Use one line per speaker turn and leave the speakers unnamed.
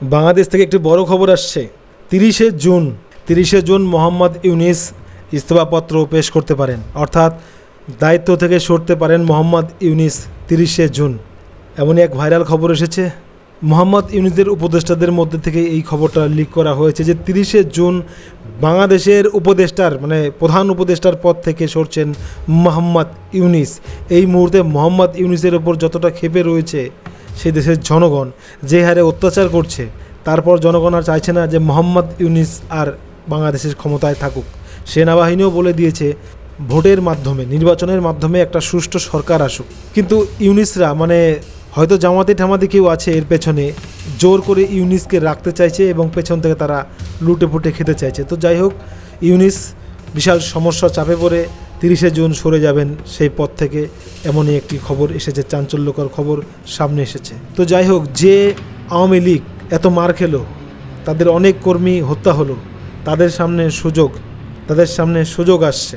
বাংলাদেশ থেকে একটি বড় খবর আসছে। তিরিশে জুন তিরিশে জুন মোহাম্মদ ইউনিস ইস্তফাপত্র পেশ করতে পারেন। অর্থাৎ দায়িত্ব থেকে সরতে পারেন মোহাম্মদ ইউনিস তিরিশে জুন। এমনই এক ভাইরাল খবর এসেছে। মোহাম্মদ ইউনিসের উপদেষ্টাদের মধ্যে থেকে এই খবরটা লিক করা হয়েছে যে তিরিশে জুন বাংলাদেশের উপদেষ্টার মানে প্রধান উপদেষ্টার পদ থেকে সরছেন মোহাম্মদ ইউনিস। এই মুহূর্তে মোহাম্মদ ইউনিসের ওপর যতটা ক্ষেপে রয়েছে সেই দেশের জনগণ যে হারে অত্যাচার করছে, তারপর জনগণ আর চাইছে না যে মোহাম্মদ ইউনিস আর বাংলাদেশের ক্ষমতায় থাকুক। সেনাবাহিনীও বলে দিয়েছে, ভোটের মাধ্যমে, নির্বাচনের মাধ্যমে একটা সুষ্ঠু সরকার আসুক। কিন্তু ইউনিসরা মানে হয়তো জামাতে ঠামাতে কেউ আছে এর পেছনে, জোর করে ইউনিসকে রাখতে চাইছে এবং পেছন থেকে তারা লুটে ফুটে খেতে চাইছে। তো যাই হোক, ইউনিস বিশাল সমস্যা চাপে পড়ে। তিরিশে জুন সরে যাবেন সেই পথ থেকে। এমনই একটি খবর এসেছে, চাঞ্চল্যকর খবর সামনে এসেছে। তো যাই হোক, যে আওয়ামী লীগ এত মার খেলো, তাদের অনেক কর্মী হত্যা হলো, তাদের সামনে সুযোগ, তাদের সামনে সুযোগ আসছে।